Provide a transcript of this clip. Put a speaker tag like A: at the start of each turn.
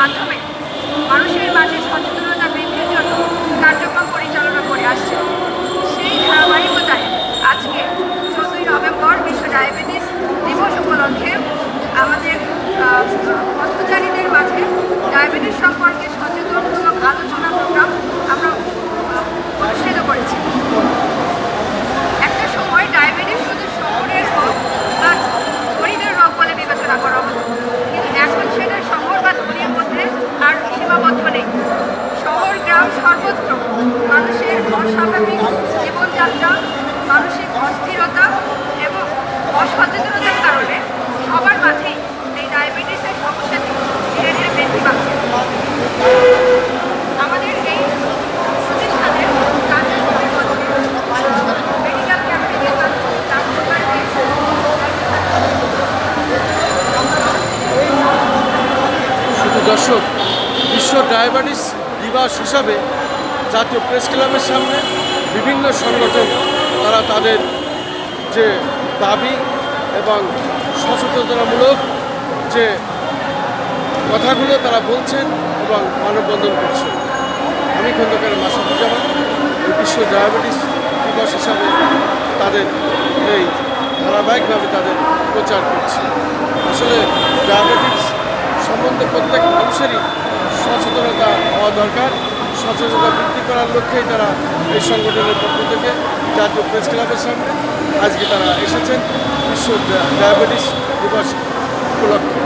A: মাধ্যমে মানুষের মাঝে সচেতনতা বৃদ্ধির জন্য কার্যক্রম পরিচালনা করে আসছে। সেই ধারাবাহিকতায় আজকে চোদ্দই নভেম্বর বিশ্ব ডায়াবেটিস দিবস উপলক্ষে আমাদের হস্তচারীদের মাঝে ডায়াবেটিস সম্পর্কে
B: দর্শক, বিশ্ব ডায়াবেটিস দিবস হিসাবে জাতীয় প্রেস ক্লাবের সামনে বিভিন্ন সংগঠন, তারা তাদের যে দাবি এবং সচেতনতামূলক যে কথাগুলো তারা বলছেন এবং মানববন্ধন করছেন। আমি খন্দকার মাসুদুজ্জামান, এই বিশ্ব ডায়াবেটিস দিবস হিসাবে তাদের এই ধারাবাহিকভাবে তাদের প্রচার করছি। আসলে ডায়াবেটিস সম্বন্ধে প্রত্যেক মানুষেরই সচেতনতা হওয়া দরকার। সচেতনতা বৃদ্ধি করার লক্ষ্যেই তারা এই সংগঠনের পক্ষ থেকে জাতীয় প্রেস ক্লাবের সামনে আজকে তারা এসেছেন। বিশ্ব ডায়াবেটিস দিবস উপলক্ষে।